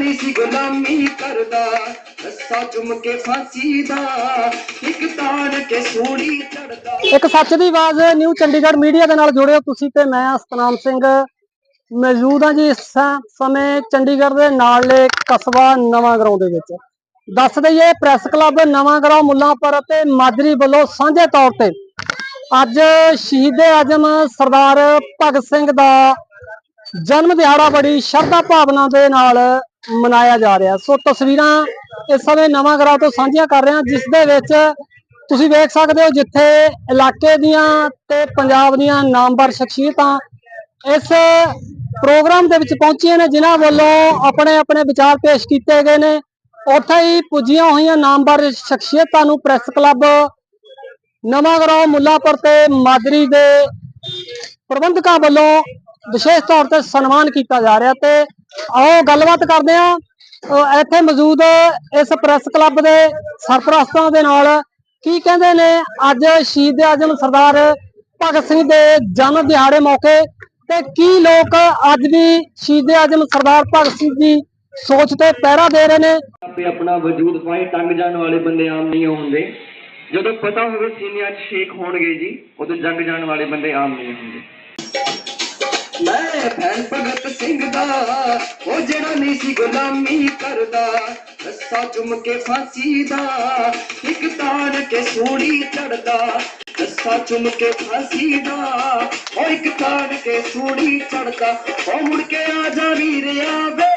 ਨਹੀਂ ਸੀ ਗੁਲਾਮੀ ਕਰਦਾ। ਰੱਸਾ ਚੁੰਮ ਕੇ ਫਾਂਸੀ ਦਾ ਇੱਕ ਤਾਣ ਕੇ ਸੂੜੀ ਚੜਦਾ ਇੱਕ ਸੱਚ ਦੀ ਆਵਾਜ਼ ਨਿਊ ਚੰਡੀਗੜ੍ਹ ਮੀਡੀਆ ਦੇ ਨਾਲ ਜੁੜਿਓ ਤੁਸੀਂ ਤੇ ਮੈਂ ਸਤਨਾਮ ਸਿੰਘ। ਮੌਜੂਦ ਹਾਂ ਜੀ ਇਸ ਸਮੇਂ ਚੰਡੀਗੜ੍ਹ ਦੇ ਨਾਲਲੇ ਕਸਬਾ ਨਵਾਂ ਗਰਾਉਂ ਦੇ ਵਿੱਚ। ਦੱਸ ਦਈਏ, ਪ੍ਰੈਸ ਕਲੱਬ ਨਵਾਂ ਗਰਾਉਂ ਮੁੱਲਾਂਪੁਰ ਅਤੇ ਮਾਜਰੀ ਵੱਲੋਂ ਸਾਂਝੇ ਤੌਰ ਤੇ ਅੱਜ ਸ਼ਹੀਦੇ ਆਜਮ ਸਰਦਾਰ ਭਗਤ ਸਿੰਘ ਦਾ ਜਨਮ ਦਿਹਾੜਾ ਬੜੀ ਸ਼ਰਧਾ ਭਾਵਨਾ ਦੇ ਨਾਲ ਮਨਾਇਆ ਜਾ ਰਿਹਾ। ਸੋ ਤਸਵੀਰਾਂ ਇਸ ਸਮੇਂ ਨਵਾਂ ਗਰਾਉਂ ਤੋਂ ਸਾਂਝੀਆਂ ਕਰ ਰਹੇ। ਹਾਂ ਜਿਸ ਦੇ ਵਿੱਚ ਤੁਸੀਂ ਵੇਖ ਸਕਦੇ ਹੋ ਜਿੱਥੇ ਇਲਾਕੇ ਦੀਆਂ ਤੇ ਪੰਜਾਬ ਦੀਆਂ ਨਾਮਵਰ ਸ਼ਖਸੀਅਤਾਂ ਇਸ ਪ੍ਰੋਗਰਾਮ ਦੇ ਵਿੱਚ ਪਹੁੰਚੀਆਂ ਨੇ, ਜਿਨ੍ਹਾਂ ਵੱਲੋਂ ਆਪਣੇ ਆਪਣੇ ਵਿਚਾਰ ਪੇਸ਼ ਕੀਤੇ ਗਏ ਨੇ। ਉੱਥੇ ਹੀ ਪੁੱਜੀਆਂ ਹੋਈਆਂ ਨਾਮਵਰ ਸ਼ਖਸੀਅਤਾਂ ਨੂੰ ਪ੍ਰੈਸ ਕਲੱਬ ਨਵਾਂ ਗਰਾਉਂ ਮੁੱਲਾਪੁਰ ਤੇ ਮਾਦਰੀ ਦੇ ਪ੍ਰਬੰਧਕਾਂ ਵੱਲੋਂ ਵਿਸ਼ੇਸ਼ ਤੌਰ ਤੇ ਸਨਮਾਨ ਕੀਤਾ ਜਾ ਰਿਹਾ ਤੇ ਆਓ, ਗੱਲਬਾਤ ਕਰਦੇ ਹਾਂ। ਇੱਥੇ ਮੌਜੂਦ ਇਸ ਪ੍ਰੈਸ ਕਲੱਬ ਦੇ ਸਰਪ੍ਰਸਤਾਂ ਦੇ ਨਾਲ ਕੀ ਕਹਿੰਦੇ ਨੇ? ਅੱਜ ਸ਼ਹੀਦ ਆਜਮ ਸਰਦਾਰ ਭਗਤ ਸਿੰਘ ਦੇ ਜਨਮ ਦਿਹਾੜੇ ਮੌਕੇ ਤੇ ਕੀ ਲੋਕ ਅੱਜ ਵੀ ਸ਼ਹੀਦ ਆਜਮ ਸਰਦਾਰ ਭਗਤ ਸਿੰਘ ਦੀ ਸੋਚ ਤੇ ਪਹਿਰਾ ਦੇ ਰਹੇ ਨੇ? ਆਪੇ ਆਪਣਾ ਵਜੂਦ ਪਾਈ ਟੰਗ ਜਾਣ ਵਾਲੇ ਬੰਦੇ ਆਮ ਨਹੀਂ ਹੁੰਦੇ ਜਦੋਂ ਪਤਾ ਹੋਵੇ ਸੀਨਿਆਂ ਸ਼ੇਖ ਹੋਣਗੇ ਜੀ, ਉਦੋਂ ਜੰਗ ਜਾਣ ਵਾਲੇ ਬੰਦੇ ਆਮ ਨਹੀਂ ਹੁੰਦੇ ਮੈਂ ਭੈਣ ਭਗਤ ਸਿੰਘ ਦਾ, ਉਹ ਜਿਹੜਾ ਨਹੀਂ ਸੀ ਗੁਲਾਮੀ ਕਰਦਾ, ਰੱਸਾ ਚੁੰਮ ਕੇ ਫਾਂਸੀ ਦਾ, ਇੱਕ ਤਾਣ ਕੇ ਸੂੜੀ ਚੜਦਾ ਰੱਸਾ ਚੁੰਮ ਕੇ ਫਾਂਸੀ ਦਾ, ਉਹ ਇੱਕ ਤਾਣ ਕੇ ਸੂੜੀ ਚੜਦਾ ਉਹ ਮੁੜ ਕੇ ਆ ਜਾ ਵੀਰ ਆਵੇ।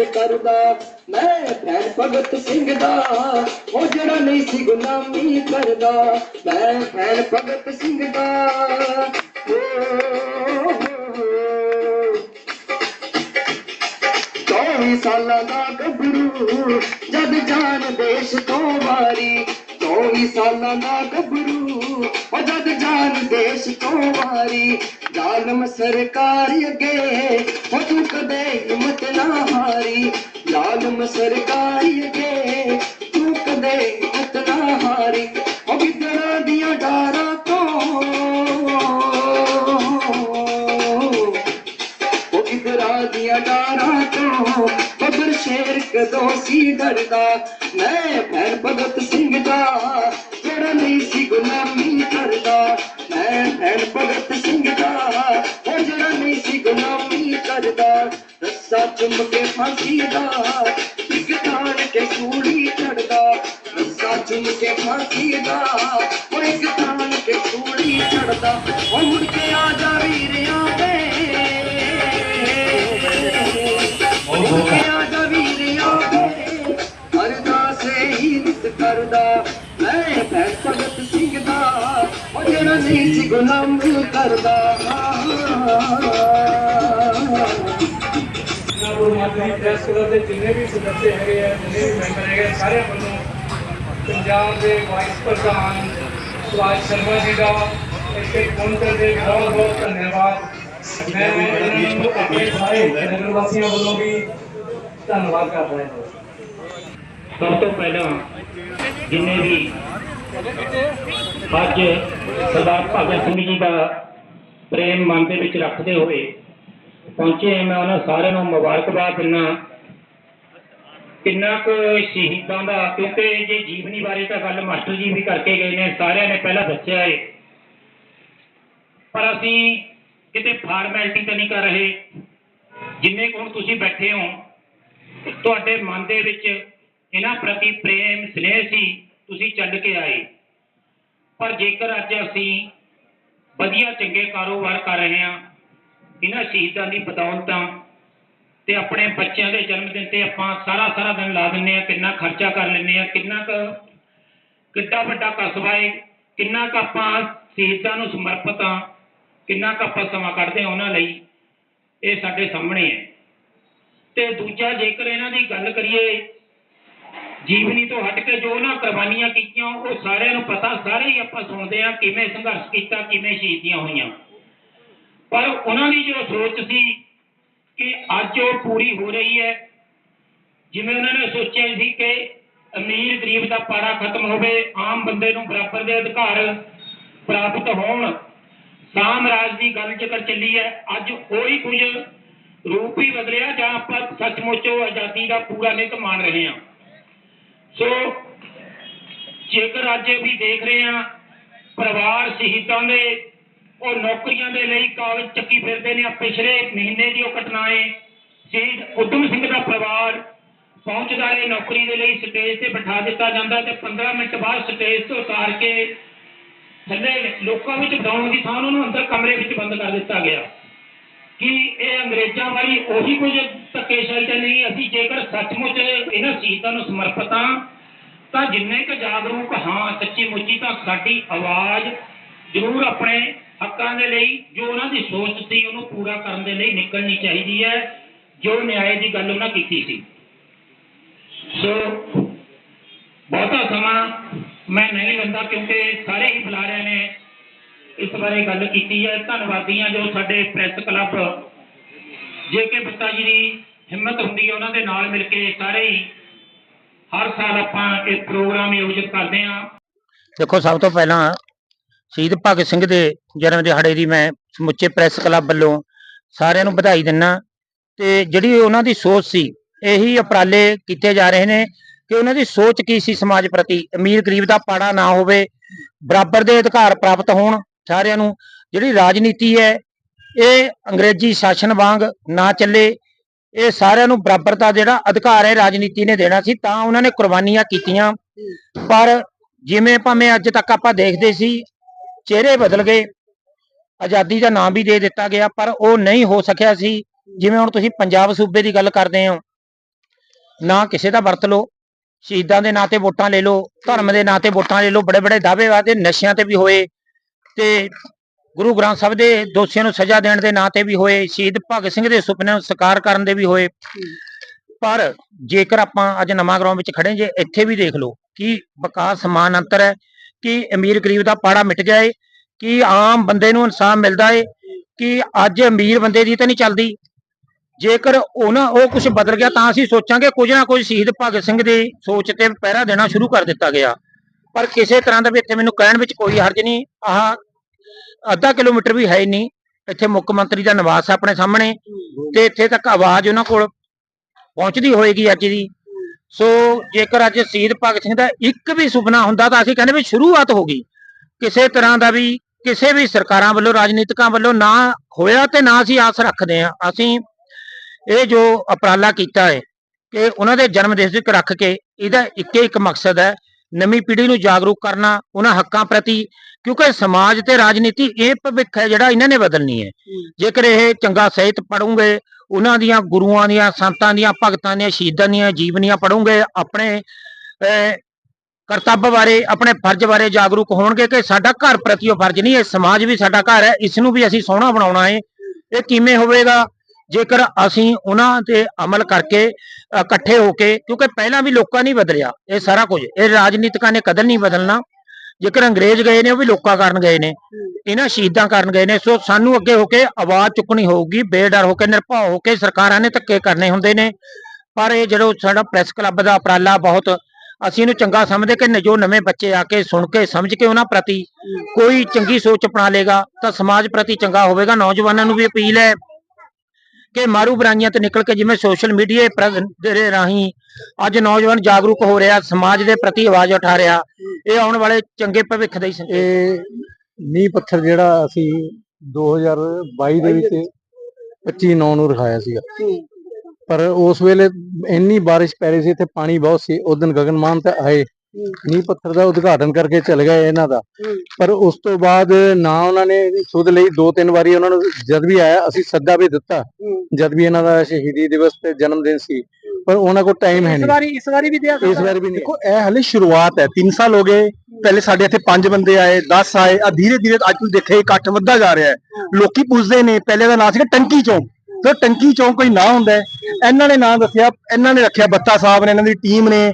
ਹੀ ਨਿਤ ਕਰਦਾ ਮੈਂ ਭੈਣ ਭਗਤ ਸਿੰਘ ਦਾ ਉਹ ਜਿਹੜਾ ਨਹੀਂ ਸੀ ਗੁਲਾਮੀ ਕਰਦਾ ਮੈਂ ਭੈਣ ਭਗਤ ਸਿੰਘ ਦਾ ਓ, ਚੌਵੀ ਸਾਲਾਂ ਦਾ ਗੱਭਰੂ ਜਦ ਜਾਨ ਦੇਸ਼ ਤੋਂ ਵਾਰੀ ਚੌਵੀ ਸਾਲਾਂ ਦਾ ਗੱਭਰੂ ਉਹ ਜਦ ਜਾਨ ਦੇਸ਼ ਤੋਂ ਵਾਰੀ ਜ਼ਾਲਮ ਸਰਕਾਰ ਅੱਗੇ ਉਹ ਤੂੰ ਕਦੇ ਹਿੰਮਤ ਨਾ ਹਾਰੀ। ਜ਼ਾਲਮ ਸਰਕਾਰ ਅੱਗੇ ਤੂੰ ਕਦੇ ਹਿੰਮਤ ਨਾ ਹਾਰੀ। ਉਹ ਗਿੱਦੜਾਂ ਦੀਆਂ ਡਾਰਾਂ ਤੋਂ। ਉਹ ਇਧਰਾਂ ਦੀਆਂ ਡਾਰਾਂ ਤੋਂ ਬਬਰ ਸ਼ੇਰ ਕਦੋਂ ਸੀ ਡਰਦਾ? ਮੈਂ ਭੈਣ ਭਗਤ ਸਿੰਘ ਦਾ, ਜਿਹੜਾ ਨਹੀਂ ਸੀ ਗੁਲਾਮੀ ਕਰਦਾ ਭਗਤ ਸਿੰਘ ਦਾ, ਉਹ ਜਿਹੜਾ ਨਹੀਂ ਸੀ ਗੁਲਾਮੀ ਕਰਦਾ, ਰੱਸਾ ਚੁੰਮ ਕੇ ਫਾਂਸੀ ਦਾ, ਇੱਕ ਤਾਣ ਕੇ ਸੂੜੀ ਚੜਦਾ ਰੱਸਾ ਚੁੰਮ ਕੇ ਫਾਂਸੀ ਦਾ, ਉਹ ਇੱਕ ਤਾਣ ਕੇ ਸੂੜੀ ਚੜਦਾ ਉਹ ਉਹ ਜਿਹੜਾ ਨਹੀਂ ਸੀ ਗੁਲਾਮ ਕਰਦਾ ਗੁਰੂ ਮਾਤਾ ਪ੍ਰੈਸ ਕਲੱਬ ਦੇ ਜਿੰਨੇ ਵੀ ਸਦੱਸਿਆ ਹੈਗੇ ਆ ਜਿੰਨੇ ਵੀ ਮੈਂਬਰ ਹੈਗੇ ਆ, ਸਾਰਿਆਂ ਵੱਲੋਂ ਪੰਜਾਬ ਦੇ ਵਾਈਸ ਪ੍ਰਧਾਨ ਸੁਭਾਸ਼ ਸ਼ਰਮਾ ਜੀ ਦਾ ਇੱਥੇ ਪਹੁੰਚਣ ਦੇ ਬਹੁਤ ਬਹੁਤ ਧੰਨਵਾਦ ਮੈਂ ਇਹਨਾਂ ਨੂੰ ਆਪਣੇ ਸਾਰੇ ਨਗਰ ਵਾਸੀਆਂ ਵੱਲੋਂ ਵੀ ਧੰਨਵਾਦ ਕਰਦਾ ਹਾਂ ਸਭ ਤੋਂ ਪਹਿਲਾਂ ਜਿੰਨੇ ਵੀ ਅੱਜ ਸਰਦਾਰ ਭਗਤ ਸਿੰਘ ਜੀ ਦਾ ਪ੍ਰੇਮ ਮਨ ਦੇ ਵਿੱਚ ਰੱਖਦੇ ਹੋਏ ਪਹੁੰਚੇ ਮੈਂ ਉਹਨਾਂ ਸਾਰਿਆਂ ਨੂੰ ਮੁਬਾਰਕਬਾਦ ਦਿੰਦਾ ਕਿੰਨਾ ਕੁ ਸ਼ਹੀਦਾਂ ਦਾ, ਕਿਉਂਕਿ ਜੇ ਜੀਵਨੀ ਬਾਰੇ ਤਾਂ ਗੱਲ ਮਾਸਟਰ ਜੀ ਵੀ ਕਰਕੇ ਗਏ ਨੇ, ਸਾਰਿਆਂ ਨੇ ਪਹਿਲਾਂ ਦੱਸਿਆ ਏ। ਪਰ ਅਸੀਂ ਕਿਤੇ ਫਾਰਮੈਲਿਟੀ ਤਾਂ ਨਹੀਂ ਕਰ ਰਹੇ। ਜਿੰਨੇ ਕੁ ਹੁਣ ਤੁਸੀਂ ਬੈਠੇ ਹੋ, ਤੁਹਾਡੇ ਮਨ ਦੇ ਵਿੱਚ ਇਹਨਾਂ ਪ੍ਰਤੀ ਪ੍ਰੇਮ, ਸਨੇਹ ਸੀ। ਤੁਸੀਂ ਚੱਲ ਕੇ ਆਏ। ਪਰ ਜੇਕਰ ਅੱਜ ਅਸੀਂ ਵਧੀਆ ਚੰਗੇ ਕਾਰੋਬਾਰ ਕਰ ਰਹੇ ਹਾਂ, ਇਹਨਾਂ ਸ਼ਹੀਦਾਂ ਦੀ ਬਦੌਲਤਾਂ ਤੇ ਆਪਣੇ ਬੱਚਿਆਂ ਦੇ ਜਨਮ ਦਿਨ ਤੇ ਆਪਾਂ ਸਾਰਾ ਸਾਰਾ ਦਿਨ ਲਾ ਦਿੰਨੇ ਆ ਕਿੰਨਾ ਖਰਚਾ ਕਰ ਲੈਂਦੇ ਆ ਕਿੰਨਾ ਕੁ, ਕਿੱਡਾ ਵੱਡਾ ਕਸਬਾ ਏ ਕਿੰਨਾ ਕੁ ਆਪਾਂ ਸ਼ਹੀਦਾਂ ਨੂੰ ਸਮਰਪਿਤ ਆ ਕਿੰਨਾ ਕੁ ਆਪਾਂ ਸਮਾਂ ਕੱਢਦੇ ਆ ਉਹਨਾਂ ਲਈ, ਇਹ ਸਾਡੇ ਸਾਹਮਣੇ ਹੈ। ਤੇ ਦੂਜਾ ਜੇਕਰ ਇਹਨਾਂ ਦੀ ਗੱਲ ਕਰੀਏ ਜੀਵਨੀ ਤੋਂ ਹਟ ਕੇ ਜੋ ਉਹਨਾਂ ਕੁਰਬਾਨੀਆਂ ਕੀਤੀਆਂ, ਉਹ ਸਾਰਿਆਂ ਨੂੰ ਪਤਾ, ਸਾਰੇ ਹੀ ਆਪਾਂ ਸੁਣਦੇ ਆ ਕਿਵੇਂ ਸੰਘਰਸ਼ ਕੀਤਾ, ਕਿਵੇਂ ਸ਼ਹੀਦੀਆਂ ਹੋਈਆਂ। ਪਰ ਉਹਨਾਂ ਦੀ ਜੋ ਸੋਚ ਸੀ ਕਿ ਅੱਜ ਉਹ ਪੂਰੀ ਹੋ ਰਹੀ ਹੈ, ਜਿਵੇਂ ਉਹਨਾਂ ਨੇ ਸੋਚਿਆ ਸੀ ਕਿ ਅਮੀਰ ਗਰੀਬ ਦਾ ਪਾੜਾ ਖਤਮ ਹੋਵੇ, ਆਮ ਬੰਦੇ ਨੂੰ ਬਰਾਬਰ ਦੇ ਅਧਿਕਾਰ ਪ੍ਰਾਪਤ ਹੋਣ, ਸਾਮਰਾਜ ਦੀ ਗੱਲ ਜੇਕਰ ਚੱਲੀ ਹੈ, ਅੱਜ ਉਹੀ ਕੁਝ ਰੂਪ ਹੀ ਬਦਲਿਆ, ਜਾਂ ਆਪਾਂ ਸੱਚਮੁੱਚ ਉਹ ਆਜ਼ਾਦੀ ਦਾ ਪੂਰਾ ਨਿੱਘ ਮਾਣ ਰਹੇ ਹਾਂ। ਸੋ ਜੇਕਰ ਅੱਜ ਵੀ ਦੇਖ ਰਹੇ ਹਾਂ ਪਰਿਵਾਰ ਸ਼ਹੀਦਾਂ ਦੇ, ਉਹ ਨੌਕਰੀਆਂ ਦੇ ਲਈ ਕਾਗਜ਼ ਚੱਕੀ ਫਿਰਦੇ ਨੇ, ਆਹ ਪਿਛਲੇ ਮਹੀਨੇ ਦੀ ਉਹ ਘਟਨਾ ਘਟਨਾਏ, ਸ਼ਹੀਦ ਉਦਮ ਸਿੰਘ ਦਾ ਪਰਿਵਾਰ ਪਹੁੰਚਦਾ ਨੇ ਨੌਕਰੀ ਦੇ ਲਈ ਸਟੇਜ ਤੇ ਬਿਠਾ ਦਿੱਤਾ ਜਾਂਦਾ ਤੇ 15 ਮਿੰਟ ਬਾਅਦ ਸਟੇਜ ਤੋਂ ਉਤਾਰ ਕੇ ਥੱਲੇ ਲੋਕਾਂ ਵਿੱਚ ਬਿਠਾਉਣ ਦੀ ਥਾਂ ਉਹਨਾਂ ਨੂੰ ਅੰਦਰ ਕਮਰੇ ਵਿੱਚ ਬੰਦ ਕਰ ਦਿੱਤਾ ਗਿਆ। ਕਿ ਇਹ ਅੰਗਰੇਜ਼ਾਂ ਵਾਲੀ ਉਹੀ ਕੁਝ ਧੱਕੇਸ਼ਾਹੀ ਤਾਂ ਨਹੀਂ, ਅਸੀਂ ਜੇਕਰ ਸੱਚਮੁੱਚ ਇਹਨਾਂ ਸ਼ਹੀਦਾਂ ਨੂੰ ਸਮਰਪਿਤ ਹਾਂ, ਤਾਂ ਜਿੰਨੇ ਕੁ ਜਾਗਰੂਕ ਹਾਂ, ਸੱਚੀ ਮੁੱਚੀ ਤਾਂ ਸਾਡੀ ਆਵਾਜ਼ ਜ਼ਰੂਰ ਆਪਣੇ ਹੱਕਾਂ ਦੇ ਲਈ, ਜੋ ਉਹਨਾਂ ਦੀ ਸੋਚ ਸੀ, ਉਹਨੂੰ ਪੂਰਾ ਕਰਨ ਦੇ ਲਈ ਨਿਕਲਣੀ ਚਾਹੀਦੀ ਹੈ, ਜੋ ਨਿਆਂ ਦੀ ਗੱਲ ਉਹਨਾਂ ਕੀਤੀ ਸੀ। ਸੋ, ਬਹੁਤਾ ਸਮਾਂ ਮੈਂ ਨਹੀਂ ਲੈਂਦਾ, ਕਿਉਂਕਿ ਸਾਰੇ ਹੀ ਬੁਲਾਰਿਆਂ ਨੇ। ਇਸ ਬਾਰੇ ਗੱਲ ਕੀਤੀ ਹੈ। ਧੰਨਵਾਦੀ ਹਾਂ ਜੋ ਸਾਡੇ ਪ੍ਰੈਸ ਕਲੱਬ ਜੇ ਕਿ ਬੱਤਾ ਜੀ ਦੀ ਹਿੰਮਤ ਹੁੰਦੀ ਹੈ ਉਹਨਾਂ ਦੇ ਨਾਲ ਮਿਲ ਕੇ ਸਾਰੇ ਹੀ ਹਰ ਸਾਲ ਆਪਾਂ ਇਹ ਪ੍ਰੋਗਰਾਮ ਆਯੋਜਿਤ ਕਰਦੇ ਹਾਂ। ਦੇਖੋ, ਸਭ ਤੋਂ ਪਹਿਲਾਂ ਸ਼ਹੀਦ ਭਗਤ ਸਿੰਘ ਦੇ ਜਨਮ ਦਿਹਾੜੇ ਦੀ ਮੈਂ ਸਮੁੱਚੇ ਪ੍ਰੈਸ ਕਲੱਬ ਵੱਲੋਂ ਸਾਰਿਆਂ ਨੂੰ ਵਧਾਈ ਦਿੰਨਾ। ਤੇ ਜਿਹੜੀ ਉਹਨਾਂ ਦੀ ਸੋਚ ਸੀ, ਇਹੀ ਉਪਰਾਲੇ ਕੀਤੇ ਜਾ ਰਹੇ ਨੇ ਕਿ ਉਹਨਾਂ ਦੀ ਸੋਚ ਕੀ ਸੀ ਸਮਾਜ ਪ੍ਰਤੀ? ਅਮੀਰ ਗਰੀਬ ਦਾ ਪਾੜਾ ਨਾ ਹੋਵੇ, ਬਰਾਬਰ ਦੇ ਅਧਿਕਾਰ ਪ੍ਰਾਪਤ ਹੋਣ ਸਾਰਿਆਂ ਨੂੰ। ਜਿਹੜੀ ਰਾਜਨੀਤੀ ਹੈ ਇਹ ਅੰਗਰੇਜ਼ੀ ਸ਼ਾਸਨ ਵਾਂਗ ਨਾ ਚੱਲੇ। ਇਹ ਸਾਰਿਆਂ ਨੂੰ ਬਰਾਬਰ ਦਾ ਜਿਹੜਾ ਅਧਿਕਾਰ ਹੈ, ਰਾਜਨੀਤੀ ਨੇ ਦੇਣਾ ਸੀ, ਤਾਂ ਉਹਨਾਂ ਨੇ ਕੁਰਬਾਨੀਆਂ ਕੀਤੀਆਂ। ਪਰ ਜਿਵੇਂ ਭਾਵੇਂ ਅੱਜ ਤੱਕ ਆਪਾਂ ਦੇਖਦੇ ਸੀ, ਚਿਹਰੇ ਬਦਲ ਗਏ। ਆਜ਼ਾਦੀ ਦਾ ਨਾਮ ਵੀ ਦੇ ਦਿੱਤਾ ਗਿਆ, ਪਰ ਉਹ ਨਹੀਂ ਹੋ ਸਕਿਆ ਸੀ। ਜਿਵੇਂ ਹੁਣ ਤੁਸੀਂ ਪੰਜਾਬ ਸੂਬੇ ਦੀ ਗੱਲ ਕਰਦੇ ਹੋ, ਨਾ ਕਿਸੇ ਦਾ ਵਰਤ ਲਓ, ਸ਼ਹੀਦਾਂ ਦੇ ਨਾਂ ਤੇ ਵੋਟਾਂ ਲੈ ਲਓ, ਧਰਮ ਦੇ ਨਾਂ ਤੇ ਵੋਟਾਂ ਲੈ ਲਓ ਬੜੇ ਬੜੇ ਦਾਅਵੇ ਵਾਦੇ ਨਸ਼ਿਆਂ ਤੇ ਵੀ ਹੋਏ। ਤੇ ਗੁਰੂ ਗ੍ਰੰਥ ਸਾਹਿਬ ਦੇ ਦੋਸ਼ੀਆਂ ਨੂੰ ਸਜ਼ਾ ਦੇਣ ਦੇ ਨਾਂ ਤੇ ਵੀ ਹੋਏ, ਸ਼ਹੀਦ ਭਗਤ ਸਿੰਘ ਦੇ ਸੁਪਨੇ ਨੂੰ ਸਾਕਾਰ ਕਰਨ ਦੇ ਵੀ ਹੋਏ। ਪਰ ਜੇਕਰ ਆਪਾਂ ਅੱਜ ਨਵਾਂ ਗਰਾਊਂਡ ਵਿੱਚ ਖੜੇ ਜੇ, ਇੱਥੇ ਵੀ ਦੇਖ ਲਓ ਕਿ ਵਿਕਾਸ ਸਮਾਨ ਅੰਤਰ ਹੈ, ਕਿ ਅਮੀਰ ਗਰੀਬ ਦਾ ਪਾੜਾ ਮਿਟ ਗਿਆ ਏ ਕਿ ਆਮ ਬੰਦੇ ਨੂੰ ਇਨਸਾਫ ਮਿਲਦਾ ਏ, ਕਿ ਅੱਜ ਅਮੀਰ ਬੰਦੇ ਦੀ ਤਾਂ ਨਹੀਂ ਚੱਲਦੀ। ਜੇਕਰ ਉਹਨਾਂ ਉਹ ਕੁਝ ਬਦਲ ਗਿਆ ਤਾਂ ਅਸੀਂ ਸੋਚਾਂਗੇ ਕੁਝ ਨਾ ਕੁਝ ਸ਼ਹੀਦ ਭਗਤ ਸਿੰਘ ਦੀ ਸੋਚ ਤੇ ਪਹਿਰਾ ਦੇਣਾ ਸ਼ੁਰੂ ਕਰ ਦਿੱਤਾ ਗਿਆ। ਪਰ ਕਿਸੇ ਤਰ੍ਹਾਂ ਦਾ ਵੀ ਇੱਥੇ ਮੈਨੂੰ ਕਹਿਣ ਵਿੱਚ ਕੋਈ ਹਰਜ ਨਹੀਂ, ਆਹ ਅੱਧਾ ਕਿਲੋਮੀਟਰ ਵੀ ਹੈ ਹੀ ਨਹੀਂ। ਇੱਥੇ ਮੁੱਖ ਮੰਤਰੀ ਦਾ ਨਿਵਾਸ ਹੈ ਆਪਣੇ ਸਾਹਮਣੇ ਤੇ ਇੱਥੇ ਤੱਕ ਆਵਾਜ਼ ਉਹਨਾਂ ਕੋਲ ਪਹੁੰਚਦੀ ਹੋਏਗੀ ਅੱਜ ਦੀ। ਸੋ ਜੇਕਰ ਅੱਜ ਸ਼ਹੀਦ ਭਗਤ ਸਿੰਘ ਦਾ ਇੱਕ ਵੀ ਸੁਪਨਾ ਹੁੰਦਾ ਤਾਂ ਅਸੀਂ ਕਹਿੰਦੇ ਵੀ ਸ਼ੁਰੂਆਤ ਹੋ ਗਈ। ਕਿਸੇ ਤਰ੍ਹਾਂ ਦਾ ਵੀ ਕਿਸੇ ਵੀ ਸਰਕਾਰਾਂ ਵੱਲੋਂ, ਰਾਜਨੀਤਿਕਾਂ ਵੱਲੋਂ ਨਾ ਹੋਇਆ ਤੇ ਨਾ ਅਸੀਂ ਆਸ ਰੱਖਦੇ ਹਾਂ। ਅਸੀਂ ਇਹ ਜੋ ਅਪਰਾਲਾ ਕੀਤਾ ਹੈ ਕਿ ਉਹਨਾਂ ਦੇ ਜਨਮ ਦਿਵਸ ਵਿੱਚ ਰੱਖ ਕੇ ਇਹਦਾ ਇੱਕੇ ਇੱਕ ਮਕਸਦ ਹੈ। ਨਵੀਂ ਪੀੜ੍ਹੀ ਨੂੰ ਜਾਗਰੂਕ ਕਰਨਾ, ਉਹਨਾਂ ਹੱਕਾਂ ਪ੍ਰਤੀ ਕਿਉਂਕਿ ਸਮਾਜ ਤੇ ਰਾਜਨੀਤੀ ਇਹ ਭਵਿੱਖ ਹੈ ਜਿਹੜਾ ਇਹਨਾਂ ਨੇ ਬਦਲਣੀ ਹੈ। ਜੇਕਰ ਇਹ ਚੰਗਾ ਸਾਹਿਤ ਪੜੋਗੇ ਉਹਨਾਂ ਦੀਆਂ ਗੁਰੂਆਂ ਦੀਆਂ ਸੰਤਾਂ ਦੀਆਂ ਭਗਤਾਂ ਦੀਆਂ ਸ਼ਹੀਦਾਂ ਦੀਆਂ ਜੀਵਨੀਆਂ ਪੜੋਗੇ ਆਪਣੇ ਕਰਤੱਵ ਬਾਰੇ ਆਪਣੇ ਫਰਜ਼ ਬਾਰੇ ਜਾਗਰੂਕ ਹੋਣਗੇ ਕਿ ਸਾਡਾ ਘਰ ਪ੍ਰਤੀ ਉਹ ਫਰਜ਼ ਨਹੀਂ ਇਹ ਸਮਾਜ ਵੀ ਸਾਡਾ ਘਰ ਹੈ ਇਸ ਨੂੰ ਵੀ ਅਸੀਂ ਸੋਹਣਾ ਬਣਾਉਣਾ ਹੈ। ਇਹ ਕਿਵੇਂ ਹੋਵੇਗਾ? ਜੇਕਰ ਅਸੀਂ ਉਹਨਾਂ ਤੇ ਅਮਲ ਕਰਕੇ ਇਕੱਠੇ ਹੋ ਕੇ ਕਿਉਂਕਿ ਪਹਿਲਾਂ ਵੀ ਲੋਕਾਂ ਨਹੀਂ ਬਦਲਿਆ ਇਹ ਸਾਰਾ ਕੁਝ। ਇਹ ਰਾਜਨੀਤਿਕਾਂ ਨੇ ਕਦਰ ਨਹੀਂ ਬਦਲਣਾ। ਜੇਕਰ ਅੰਗਰੇਜ਼ ਗਏ ਨੇ, ਉਹ ਵੀ ਲੋਕਾਂ ਕਾਰਨ ਗਏ ਨੇ। ਇਹਨਾਂ ਸ਼ਹੀਦਾਂ ਕਾਰਨ ਗਏ ਨੇ। ਸੋ ਸਾਨੂੰ ਅੱਗੇ ਹੋ ਕੇ ਆਵਾਜ਼ ਚੁੱਕਣੀ ਹੋਊਗੀ, ਬੇਡਰ ਹੋ ਕੇ, ਨਿਰਭਉ ਹੋ ਕੇ ਸਰਕਾਰਾਂ ਨੇ ਧੱਕੇ ਕਰਨੇ ਹੁੰਦੇ ਨੇ। ਪਰ ਇਹ ਜਿਹੜਾ ਸਾਡਾ ਪ੍ਰੈਸ ਕਲੱਬ ਦਾ ਉਪਰਾਲਾ ਬਹੁਤ, ਅਸੀਂ ਇਹਨੂੰ ਚੰਗਾ ਸਮਝਦੇ ਕਿ ਜੋ ਨਵੇਂ ਬੱਚੇ ਆ ਕੇ ਸੁਣ ਕੇ ਸਮਝ ਕੇ ਉਹਨਾਂ ਪ੍ਰਤੀ ਕੋਈ ਚੰਗੀ ਸੋਚ ਅਪਣਾ ਲੇਗਾ ਤਾਂ ਸਮਾਜ ਪ੍ਰਤੀ ਚੰਗਾ ਹੋਵੇਗਾ। ਨੌਜਵਾਨਾਂ ਨੂੰ ਵੀ ਅਪੀਲ ਹੈ ਕਿ ਮਾਰੂ ਬੁਰਾਈਆਂ ਤੇ ਨਿਕਲ ਕੇ ਜਿਵੇਂ ਸੋਸ਼ਲ ਮੀਡੀਆ ਦੇ ਰਾਹੀਂ ਅੱਜ ਨੌਜਵਾਨ ਜਾਗਰੂਕ ਹੋ ਰਿਹਾ, ਸਮਾਜ ਦੇ ਪ੍ਰਤੀ ਆਵਾਜ਼ ਉਠਾ ਰਿਹਾ, ਇਹ ਆਉਣ ਵਾਲੇ ਚੰਗੇ ਭਵਿੱਖ ਦਾ ਹੀ ਇਹ ਨੀਂਹ ਪੱਥਰ ਜਿਹੜਾ ਅਸੀਂ 2022 ਦੇ ਵਿੱਚ 25 9 ਨੂੰ ਰਖਾਇਆ ਸੀਗਾ। ਪਰ ਉਸ ਵੇਲੇ ਇੰਨੀ ਬਾਰਿਸ਼ ਪੈ ਰਹੀ ਸੀ, ਇੱਥੇ ਪਾਣੀ ਬਹੁਤ ਸੀ, ਉਸ ਦਿਨ ਗਗਨ ਮਾਨ ਤੇ ਆਏ। ਨੀਂਹ ਪੱਥਰ ਦਾ ਉਦਘਾਟਨ ਕਰਕੇ ਚਲੇ ਗਏ ਇਹਨਾਂ ਦਾ। ਪਰ ਉਸ ਤੋਂ ਬਾਅਦ ਨਾ ਉਹਨਾਂ ਨੇ ਸੁਧ ਲਈ ਦੋ ਤਿੰਨ ਵਾਰੀ ਉਹਨਾਂ ਨੂੰ ਜਦ ਵੀ ਆਇਆ ਅਸੀਂ ਸੱਦਾ ਵੀ ਦਿੱਤਾ। ਜਦ ਵੀ ਇਹਨਾਂ ਦਾ ਸ਼ਹੀਦੀ ਦਿਵਸ ਤੇ ਜਨਮ ਦਿਨ ਸੀ। ਪਰ ਉਹਨਾਂ ਕੋਲ ਟਾਈਮ ਹੈ ਇਸ ਨਹੀਂ। ਵਾਰੀ ਇਸ ਵਾਰੀ ਵੀ ਦਿਆ ਇਸ ਵਾਰੀ ਵੀ ਨਹੀਂ। ਦੇਖੋ ਇਹ ਹਲੇ ਸ਼ੁਰੂਆਤ ਹੈ। 3 ਸਾਲ ਹੋ ਗਏ। ਪਹਿਲੇ ਸਾਡੇ ਇੱਥੇ 5 ਬੰਦੇ ਆਏ 10 ਆਏ। ਆ ਧੀਰੇ ਧੀਰੇ ਅੱਜ ਤੁਸੀਂ ਇਹ ਇਕੱਠ ਵੱਧਦਾ ਜਾ ਰਿਹਾ ਹੈ। ਲੋਕੀ ਪੁੱਛਦੇ ਨੇ ਪਹਿਲੇ ਦਾ ਨਾਂ ਸੀਗਾ ਟੰਕੀ ਚੌਂਕ। ਤੇ ਟੰਕੀ ਚੌਂਕ ਕੋਈ ਨਾਂ ਹੁੰਦਾ ਇਹਨਾਂ ਨੇ ਨਾਂ ਦੱਸਿਆ ਇਹਨਾਂ ਨੇ ਰੱਖਿਆ ਬੱਤਾ ਸਾਹਿਬ ਨੇ ਇਹਨਾਂ ਦੀ ਟੀਮ ਨੇ।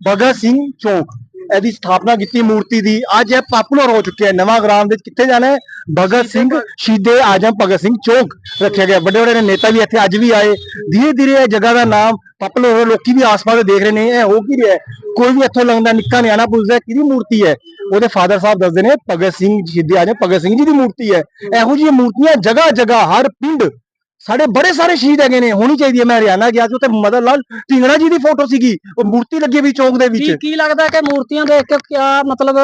ਭਗਤ ਸਿੰਘ ਚੌਂਕ। ਇਹਦੀ ਸਥਾਪਨਾ ਕੀਤੀ ਮੂਰਤੀ ਦੀ। ਅੱਜ ਇਹ ਪਪੂਲਰ ਹੋ ਚੁੱਕਿਆ ਹੈ। ਨਵਾਂ ਗ੍ਰਾਮ ਵਿੱਚ ਕਿੱਥੇ ਜਾਣਾ ਹੈ? ਭਗਤ ਸਿੰਘ ਸ਼ਹੀਦੇ ਆਜਮ ਭਗਤ ਸਿੰਘ ਚੌਕ ਰੱਖਿਆ ਗਿਆ। ਵੱਡੇ ਵੱਡੇ ਨੇਤਾ ਵੀ ਇੱਥੇ ਅੱਜ ਵੀ ਆਏ। ਧੀਰੇ ਧੀਰੇ ਇਹ ਜਗ੍ਹਾ ਦਾ ਨਾਮ ਪਪੂਲਰ ਹੋ ਲੋਕੀ ਵੀ ਆਸ-ਪਾਸ ਦੇਖ ਰਹੇ ਨੇ। ਇਹ ਹੋ ਕੀ ਰਿਹਾ ਕੋਈ ਵੀ ਇੱਥੋਂ ਲੰਘਦਾ ਨਿੱਕਾ ਨਿਆਣਾ ਪੁੱਛਦਾ ਕਿਹਦੀ ਮੂਰਤੀ ਹੈ? ਉਹਦੇ ਫਾਦਰ ਸਾਹਿਬ ਦੱਸਦੇ ਨੇ, ਭਗਤ ਸਿੰਘ, ਸ਼ਹੀਦੇ ਆਜਮ ਭਗਤ ਸਿੰਘ ਜੀ ਦੀ ਮੂਰਤੀ ਹੈ। ਇਹੋ ਜਿਹੀਆਂ ਮੂਰਤੀਆਂ ਜਗ੍ਹਾ ਜਗ੍ਹਾ ਹਰ ਪਿੰਡ ਸਾਡੇ ਬੜੇ ਸਾਰੇ ਸ਼ਹੀਦ ਹੈਗੇ ਨੇ ਹੋਣੀ ਚਾਹੀਦੀ ਹੈ ਮੈਂ ਹਰਿਆਣਾ ਗਿਆ ਸੀ ਉੱਥੇ ਮਦਨ ਲਾਲ ਢਿੰਗੜਾ ਜੀ ਦੀ ਫੋਟੋ ਸੀਗੀ ਉਹ ਮੂਰਤੀ ਲੱਗੀ ਵੀ ਚੌਂਕ ਦੇ ਵਿੱਚ। ਕੀ ਕੀ ਲੱਗਦਾ ਕਿ ਮੂਰਤੀਆਂ ਦੇਖ ਕੇ ਕਿਆ ਮਤਲਬ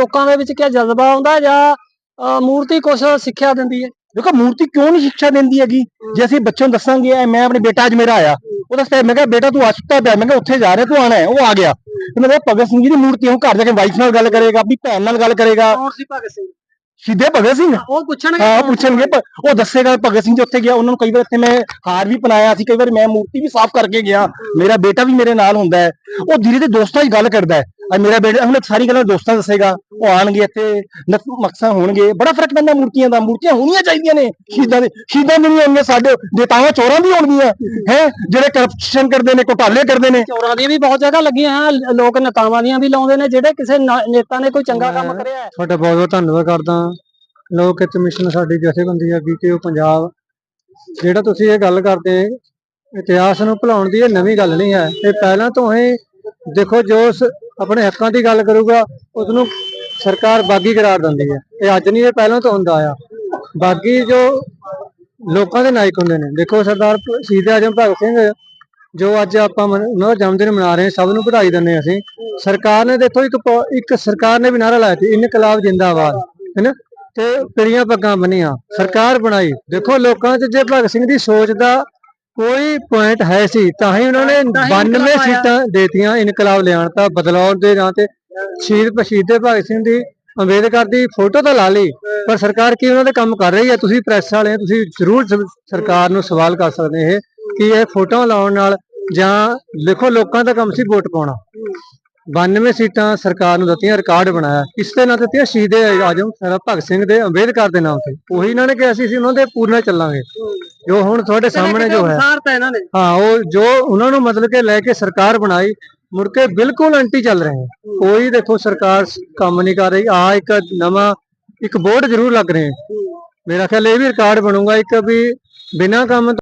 ਲੋਕਾਂ ਦੇ ਵਿੱਚ ਕਿਆ ਜਜ਼ਬਾ ਆਉਂਦਾ ਜਾਂ ਮੂਰਤੀ ਕੁਝ ਸਿੱਖਿਆ ਦਿੰਦੀ ਹੈ? ਦੇਖੋ ਮੂਰਤੀ ਕਿਉਂ ਨਹੀਂ ਸਿੱਖਿਆ ਦਿੰਦੀ ਹੈਗੀ? ਜੇ ਅਸੀਂ ਬੱਚਿਆਂ ਨੂੰ ਦੱਸਾਂਗੇ ਮੈਂ ਆਪਣੇ ਬੇਟਾ ਅੱਜ ਮੇਰਾ ਆਇਆ ਉਹ ਦੱਸਦਾ ਮੈਂ ਕਿਹਾ ਬੇਟਾ ਤੂੰ ਅਸਪਤਾਲ ਪਿਆ। ਮੈਂ ਕਿਹਾ ਉੱਥੇ ਜਾ ਰਿਹਾ ਤੂੰ ਆਣਾ ਉਹ ਆ ਗਿਆ। ਮੈਂ ਕਿਹਾ ਭਗਤ ਸਿੰਘ ਜੀ ਦੀ ਮੂਰਤੀ ਉਹ ਘਰ ਜਾ ਕੇ ਵਾਈਫ ਨਾਲ ਗੱਲ ਕਰੇਗਾ ਆਪਣੀ ਭੈਣ ਨਾਲ ਗੱਲ ਕਰੇਗਾ। ਕੌਣ ਸੀ ਭਗਤ ਸਿੰਘ? ਸਿੱਧੇ ਭਗਤ ਸਿੰਘ? ਉਹ ਪੁੱਛਣਗੇ। ਹਾਂ? ਪੁੱਛਣਗੇ ਭ- ਉਹ ਦੱਸੇਗਾ ਭਗਤ ਸਿੰਘ ਜੀ ਉੱਥੇ ਗਿਆ। ਉਹਨਾਂ ਨੂੰ ਕਈ ਵਾਰ ਇੱਥੇ ਮੈਂ ਹਾਰ ਵੀ ਪਨਾਇਆ ਸੀ ਕਈ ਵਾਰ ਮੈਂ ਮੂਰਤੀ ਵੀ ਸਾਫ਼ ਕਰਕੇ ਗਿਆ। ਮੇਰਾ ਬੇਟਾ ਵੀ ਮੇਰੇ ਨਾਲ ਹੁੰਦਾ ਹੈ। ਉਹ ਧੀਰੇ ਧੀਰੇ ਦੋਸਤਾਂ 'ਚ ਗੱਲ ਕਰਦਾ ਹੈ। ਅੱਜ ਮੇਰਾ ਬੇਟਾ ਹੁਣ ਸਾਰੀ ਗੱਲਾਂ ਦੋਸਤਾਂ ਦੱਸੇਗਾ। ਉਹ ਆਣਗੇ ਇੱਥੇ ਮਕਸਾ ਹੋਣਗੇ। ਬੜਾ ਫ਼ਰਕ ਪੈਂਦਾ ਮੂਰਤੀਆਂ ਦਾ। ਮੂਰਤੀਆਂ ਹੋਣੀਆਂ ਚਾਹੀਦੀਆਂ ਨੇ। ਸ਼ਹੀਦਾਂ ਦੇ ਸ਼ਹੀਦਾਂ ਦੀ ਨਹੀਂ ਹੋਣਗੀਆਂ ਸਾਡੇ ਨੇਤਾਵਾਂ ਚੋਰਾਂ ਦੀ ਹੋਣਗੀਆਂ। ਹੈ? ਜਿਹੜੇ ਕਰਪਸ਼ਨ ਕਰਦੇ ਨੇ ਘੁਟਾਲੇ ਕਰਦੇ ਨੇ। ਚੋਰਾਂ ਦੀਆਂ ਵੀ ਬਹੁਤ ਜਗ੍ਹਾ ਲੱਗੀਆਂ ਲ- ਲੋਕ ਨੇਤਾਵਾਂ ਦੀਆਂ ਵੀ ਲਾਉਂਦੇ ਨੇ ਜਿਹੜੇ ਕਿਸੇ ਨੇਤਾ ਨੇ ਕੋਈ ਚੰਗਾ ਕੰਮ ਕਰਿਆ ਤੁਹਾਡਾ ਬਹੁਤ ਬਹੁਤ ਧੰਨਵਾਦ ਕਰਦਾ। ਲੋਕ ਹਿੱਤ ਮਿਸ਼ਨ ਸਾਡੀ ਜਥੇਬੰਦੀ ਕਿ ਉਹ ਪੰਜਾਬ ਜਿਹੜਾ ਤੁਸੀਂ ਇਹ ਗੱਲ ਕਰਦੇ ਇਤਿਹਾਸ ਨੂੰ ਭੁਲਾਉਣ ਦੀ ਇਹ ਨਵੀਂ ਗੱਲ ਨਹੀਂ ਹੈ। ਇਹ ਪਹਿਲਾਂ ਤੋਂ ਹੀ ਦੇਖੋ ਜੋ ਆਪਣੇ ਹੱਕਾਂ ਦੀ ਗੱਲ ਕਰੂਗਾ ਉਸ ਨੂੰ ਸਰਕਾਰ ਬਾਗੀ ਕਰਾਰ ਦਿੰਦੀ ਹੈ। ਇਹ ਅੱਜ ਨਹੀਂ, ਇਹ ਪਹਿਲਾਂ ਤੋਂ ਹੁੰਦਾ ਆ। ਬਾਗੀ ਜੋ ਲੋਕਾਂ ਦੇ ਨਾਇਕ ਹੁੰਦੇ ਨੇ। ਦੇਖੋ ਸਰਦਾਰ ਸ਼ਹੀਦ ਆਜਮ ਭਗਤ ਸਿੰਘ, ਜੋ ਅੱਜ ਆਪਾਂ ਉਹਨਾਂ ਦਾ ਜਨਮ ਦਿਨ ਮਨਾ ਰਹੇ ਹਾਂ, ਸਭ ਨੂੰ ਵਧਾਈ ਦਿੰਦੇ ਅਸੀਂ। ਸਰਕਾਰ ਨੇ ਦੇਖੋ ਇੱਕ ਇੱਕ ਸਰਕਾਰ ਨੇ ਵੀ ਨਾਰਾ ਲਾਇਆ ਸੀ, ਇਨਕਲਾਬ ਜਿੰਦਾਬਾਦ, ਹੈਨਾ? ਤੇ ਪਿੜੀਆਂ ਪੱਗਾਂ ਬੰਨੀਆਂ, ਸਰਕਾਰ ਬਣਾਈ। ਦੇਖੋ ਲੋਕਾਂ 'ਚ ਜੇ ਭਗਤ ਸਿੰਘ ਦੀ ਸੋਚ ਦਾ ਕੋਈ ਪੁਆਇੰਟ ਹੈ ਸੀ ਤਾਂ ਹੀ ਉਹਨਾਂ ਨੇ ਤਾਂ ਹੀ 92 ਇਨਕਲਾਬ ਆਇਆ। ਸੀਟਾਂ ਦੇਤੀਆਂ ਇਨਕਲਾਬ ਲਿਆਉਣ ਤਾਂ ਬਦਲਾਅ ਦੇ ਨਾਂ ਤੇ। ਸ਼ਹੀਦ ਸ਼ਹੀਦੇ ਭਗਤ ਸਿੰਘ ਦੀ ਅੰਬੇਦਕਰ ਦੀ ਫੋਟੋ ਤਾਂ ਲਾ ਲਈ ਪਰ ਸਰਕਾਰ ਕੀ ਉਹਨਾਂ ਦੇ ਕੰਮ ਕਰ ਰਹੀ ਹੈ? ਤੁਸੀਂ ਪ੍ਰੈਸ ਵਾਲੇ ਤੁਸੀਂ ਜ਼ਰੂਰ ਸਰਕਾਰ ਨੂੰ ਸਵਾਲ ਕਰ ਸਕਦੇ ਇਹ ਕਿ ਇਹ ਫੋਟੋ ਲਾਉਣ ਨਾਲ ਜਾਂ ਦੇਖੋ ਲੋਕਾਂ ਦਾ ਕੰਮ ਸੀ ਵੋਟ ਪਾਉਣਾ। 92 ਸੀਟਾਂ ਸਰਕਾਰ ਨੂੰ ਦਿੱਤੀਆਂ ਰਿਕਾਰਡ ਬਣਾਇਆ। ਕਿਸ ਦੇ ਨਾਂ ਤੇ ਦਿੱਤੀਆਂ ਸ਼ਹੀਦ ਆਜਮ ਸਾਰਾ ਭਗਤ ਸਿੰਘ ਦੇ ਅੰਬੇਦਕਰ ਦੇ ਨਾਮ ਤੇ। ਉਹੀ ਇਹਨਾਂ ਨੇ ਕਿਹਾ ਸੀ ਉਹਨਾਂ ਦੇ ਪੂਰਨਾ ਚੱਲਾਂਗੇ। ਜੋ ਹੁਣ ਤੁਹਾਡੇ ਸਾਹਮਣੇ ਜੋ ਹੈ। ਹਾਂ ਉਹ ਜੋ ਉਹਨਾਂ ਨੂੰ ਮਤਲਬ ਕਿ ਲੈ ਕੇ ਸਰਕਾਰ ਬਣਾਈ ਮੁੜ ਕੇ ਬਿਲਕੁਲ ਐਂਟੀ ਚੱਲ ਰਹੇ ਹੈ ਕੋਈ ਦੇਖੋ ਸਰਕਾਰ ਕੰਮ ਨਹੀਂ ਕਰ ਰਹੀ। ਆ ਇੱਕ ਨਵਾਂ ਇੱਕ ਬੋਰਡ ਜ਼ਰੂਰ ਲੱਗ ਰਹੇ ਮੇਰਾ ਖਿਆਲ ਇਹ ਵੀ ਰਿਕਾਰਡ ਬਣੂਗਾ ਇੱਕ ਵੀ ਬਿਨਾਂ ਕੰਮ